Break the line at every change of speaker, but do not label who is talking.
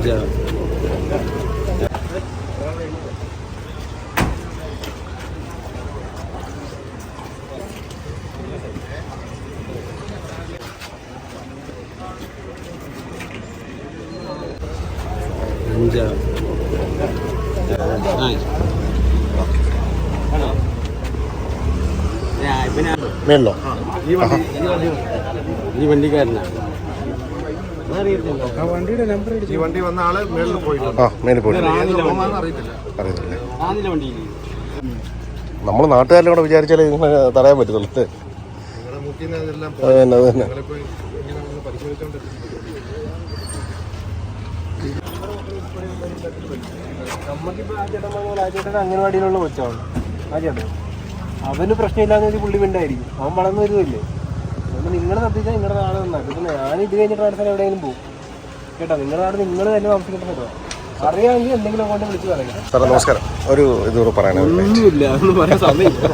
giờ giờ மேலோ இவன்
இவன்
இவன் വണ്ടി ഈ വണ്ടിക്കാരനാ അറിയത്തില്ല
ഈ വണ്ടി വന്ന ആൾ മേളിൽ പോയിട്ടുണ്ട്.
ആ പോയി അറിയത്തില്ലേ. നമ്മൾ നാട്ടുകാരുടെ കൂടെ വിചാരിച്ചാലേ ഇങ്ങനെ തടയാൻ പറ്റത്തുള്ളൂ.
നിങ്ങളുടെ മുക്കിൽ നിന്ന് അതെല്ലാം
അത് തന്നെ അത് തന്നെ.
നിങ്ങളിപ്പോ ഇങ്ങനെ ഒന്ന് പരിശോധിച്ചോണ്ടിരിക്കും
നമുക്കിപ്പോ ആ ചേട്ടൻ പറഞ്ഞ ആ ചേട്ടൻ അംഗൻവാടിയിലുള്ള കൊച്ചാണ്. ആ ചേട്ടൻ. അവന് പ്രശ്നമില്ലാന്ന് വെച്ചാൽ പുള്ളി വേണ്ടായിരിക്കും അവൻ വളർന്നു വരുമല്ലേ അതുകൊണ്ട് നിങ്ങൾ ശ്രദ്ധിച്ചാൽ നിങ്ങളുടെ നാട് നന്നായിട്ട് ഇപ്പം ഞാൻ ഇത് കഴിഞ്ഞിട്ട് അടുത്ത സ്ഥലം എവിടെയെങ്കിലും പോകും കേട്ടോ നിങ്ങളുടെ നാട് നിങ്ങൾ തന്നെ താമസിക്കേണ്ട കേട്ടോ അറിയാമെങ്കിൽ എന്തെങ്കിലും കൊണ്ട് വിളിച്ച് പറയാം
സാറേ നമസ്കാരം. ഒരു ഇതുകൂടെ പറയണമെന്നില്ല
ഒന്നുമില്ല അതൊന്നും പറയാൻ സമയമില്ല.